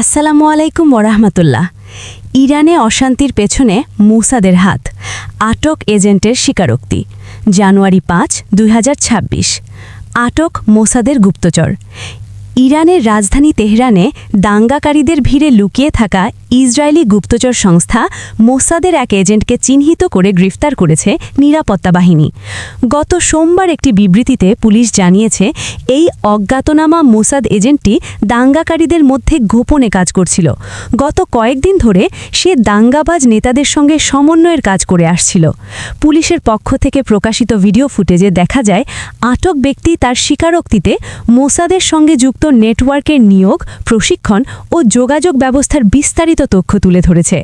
আসসালামু আলাইকুম ওরহমতুল্লাহ ইরানে অশান্তির পেছনে মুসাদের হাত, আটক এজেন্টের স্বীকারোক্তি, জানুয়ারি পাঁচ, দুই আটক মোসাদের গুপ্তচর ইরানের রাজধানী তেহরানে দাঙ্গাকারীদের ভিড়ে লুকিয়ে থাকা ইসরায়েলি গুপ্তচর সংস্থা মোসাদের এক এজেন্টকে চিহ্নিত করে গ্রেফতার করেছে নিরাপত্তা বাহিনী। গত সোমবার একটি বিবৃতিতে পুলিশ জানিয়েছে, এই অজ্ঞাতনামা মোসাদ এজেন্টটি দাঙ্গাকারীদের মধ্যে গোপনে কাজ করছিল। গত কয়েকদিন ধরে সে দাঙ্গাবাজ নেতাদের সঙ্গে সমন্বয়ের কাজ করে আসছিল। পুলিশের পক্ষ থেকে প্রকাশিত ভিডিও ফুটেজে দেখা যায়, আটক ব্যক্তি তার স্বীকারোক্তিতে মোসাদের সঙ্গে যুক্ত নেটওয়ার্কের নিয়োগ, প্রশিক্ষণ ও যোগাযোগ ব্যবস্থার বিস্তারিত তথ্য তুলে ধরেছে।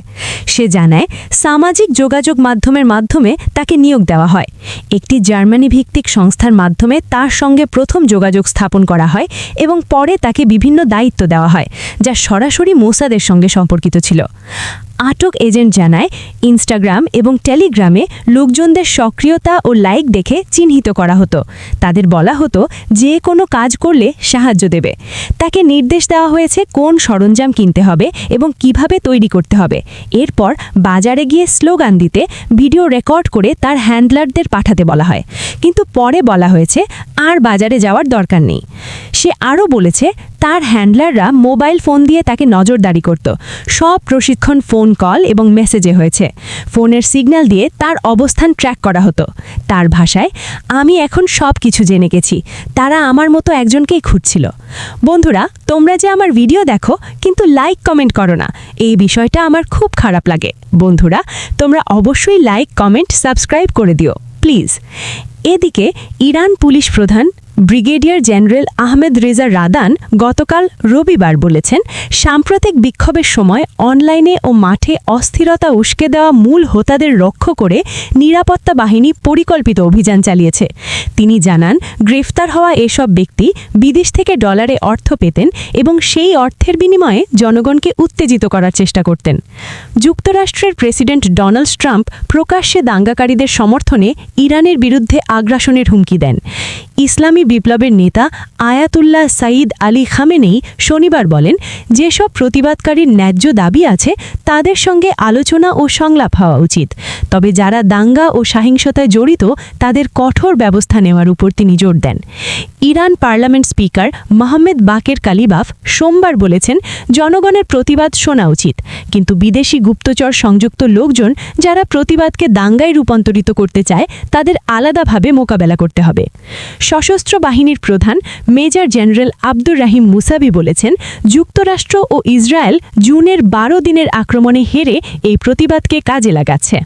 সে জানায়, সামাজিক যোগাযোগ মাধ্যমের মাধ্যমে তাকে নিয়োগ দেওয়া হয়। একটি জার্মানি ভিত্তিক সংস্থার মাধ্যমে তার সঙ্গে প্রথম যোগাযোগ স্থাপন করা হয় এবং পরে তাকে বিভিন্ন দায়িত্ব দেওয়া হয়, যা সরাসরি মোসাদের সঙ্গে সম্পর্কিত ছিল। আটক এজেন্ট জানায়, ইনস্টাগ্রাম এবং টেলিগ্রামে লোকজনদের সক্রিয়তা ও লাইক দেখে চিহ্নিত করা হতো। তাদের বলা হতো, যে কোনো কাজ করলে সাহায্য দেবে। তাকে নির্দেশ দেওয়া হয়েছে কোন সরঞ্জাম কিনতে হবে এবং কীভাবে তৈরি করতে হবে। এরপর বাজারে গিয়ে স্লোগান দিতে, ভিডিও রেকর্ড করে তার হ্যান্ডলারদের পাঠাতে বলা হয়। কিন্তু পরে বলা হয়েছে, আর বাজারে যাওয়ার দরকার নেই। সে আরও বলেছে তার হ্যান্ডলাররা মোবাইল ফোন দিয়ে তাকে নজরদারি করত। সব প্রশিক্ষণ ফোন কল এবং মেসেজে হয়েছে। ফোনের সিগন্যাল দিয়ে তার অবস্থান ট্র্যাক করা হতো। তার ভাষায়, আমি এখন সব কিছু জেনে গেছি। তারা আমার মতো একজনকেই খুঁজছিল। বন্ধুরা, তোমরা যে আমার ভিডিও দেখো, কিন্তু লাইক কমেন্ট করো না। এই বিষয়টা আমার খুব খারাপ লাগে। বন্ধুরা, তোমরা অবশ্যই লাইক, কমেন্ট, সাবস্ক্রাইব করে দিও, প্লিজ। এদিকে ইরান পুলিশ প্রধান brigadier general Ahmad Reza Radan গতকাল রবিবার বলেছেন, সাম্প্রতিক বিক্ষোভের সময় অনলাইনে ও মাঠে অস্থিরতা উস্কে দেওয়া মূল হোতাদের লক্ষ্য করে নিরাপত্তা বাহিনী পরিকল্পিত অভিযান চালিয়েছে। তিনি জানান, গ্রেফতার হওয়া এসব ব্যক্তি বিদেশ থেকে ডলারে অর্থ পেতেন এবং সেই অর্থের বিনিময়ে জনগণকে উত্তেজিত করার চেষ্টা করতেন। যুক্তরাষ্ট্রের প্রেসিডেন্ট ডোনাল্ড ট্রাম্প প্রকাশ্যে দাঙ্গাকারীদের সমর্থনে ইরানের বিরুদ্ধে আগ্রাসনের হুমকি দেন। ইসলামী বিপ্লবের নেতা আয়াতুল্লাহ সাঈদ আলী খামেনেই শনিবার বলেন, যেসব প্রতিবাদকারীর ন্যায্য দাবি আছে, তাদের সঙ্গে আলোচনা ও সংলাপ হওয়া উচিত। তবে যারা দাঙ্গা ও সহিংসতায় জড়িত, তাদের কঠোর ব্যবস্থা নেওয়ার উপর তিনি জোর দেন। Iran parliament speaker Mohammad Bagher Ghalibaf সোমবার বলেছেন, জনগণের প্রতিবাদ শোনা উচিত। কিন্তু বিদেশি গুপ্তচর সংযুক্ত লোকজন, যারা প্রতিবাদকে দাঙ্গায় রূপান্তরিত করতে চায়, তাদের আলাদাভাবে মোকাবেলা করতে হবে। সশস্ত্র বাহিনীর প্রধান major general Abdur Rahim Mousavi বলেছেন, যুক্তরাষ্ট্র ও ইসরায়েল জুনের বারো দিনের আক্রমণে হেরে এই প্রতিবাদকে কাজে লাগাচ্ছে।